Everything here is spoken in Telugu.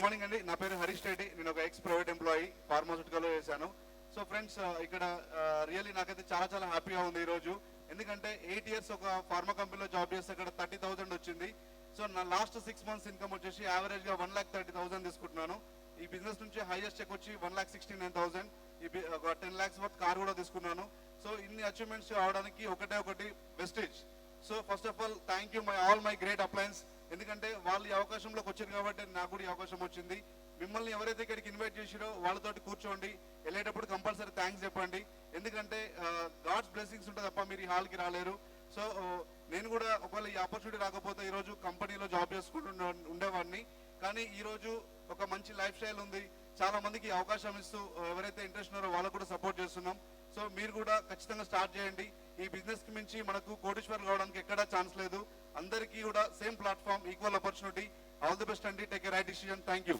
గుడ్ మార్నింగ్ అండి నా పేరు హరీష్ రెడ్డి. నేను ఒక ఎక్స్ ప్రైవేట్ ఎంప్లాయీ ఫార్మాసిటికల్లో చేశాను. సో ఫ్రెండ్స్ uh, ఇక్కడ uh, రియల్లీ నాకైతే చాలా చాలా హ్యాపీగా ఉంది ఈ రోజు. ఎందుకంటే ఎయిట్ ఇయర్స్ ఒక ఫార్మా కంపెనీలో జాబ్ చేస్తే ఇక్కడ థర్టీ థౌసండ్ వచ్చింది. సో నా లాస్ట్ సిక్స్ మంత్స్ ఇన్కమ్ వచ్చేసి యావరేజ్గా వన్ లాక్ థర్టీ థౌసండ్ తీసుకుంటున్నాను. ఈ బిజినెస్ నుంచి హైయెస్ట్ చెక్ వచ్చి one lakh sixty nine thousand ఈ ఒక టెన్ లాక్స్ వర్త్ కార్ కూడా తీసుకున్నాను. సో ఇన్ని అచీవ్మెంట్స్ అవడానికి ఒకటే ఒకటి wastage so first of all thank you my all my great uplines ఎందుకంటే వాళ్ళు ఈ అవకాశంలోకి వచ్చారు కాబట్టి నాకు కూడా ఈ అవకాశం వచ్చింది. మిమ్మల్ని ఎవరైతే ఇక్కడికి ఇన్వైట్ చేసిరో వాళ్ళతోటి కూర్చోండి. వెళ్ళేటప్పుడు కంపల్సరీ థ్యాంక్స్ చెప్పండి. ఎందుకంటే గాడ్స్ బ్లెస్సింగ్స్ ఉంటుంది తప్ప మీరు ఈ హాల్కి రాలేరు. సో నేను కూడా ఒకవేళ ఈ ఆపర్చునిటీ రాకపోతే ఈ రోజు కంపెనీలో జాబ్ చేసుకుంటూ ఉండేవాడిని. కానీ ఈరోజు ఒక మంచి లైఫ్ స్టైల్ ఉంది. చాలా మందికి అవకాశం ఇస్తూ ఎవరైతే ఇంట్రెస్ట్ ఉన్నారో వాళ్ళకు కూడా సపోర్ట్ చేస్తున్నాం. సో మీరు కూడా ఖచ్చితంగా స్టార్ట్ చేయండి. ఈ బిజినెస్కి మించి మనకు కోటేశ్వరం రావడానికి ఎక్కడా ఛాన్స్ లేదు. అందరికీ కూడా same platform equal opportunity all the best అండి. Take right decision thank you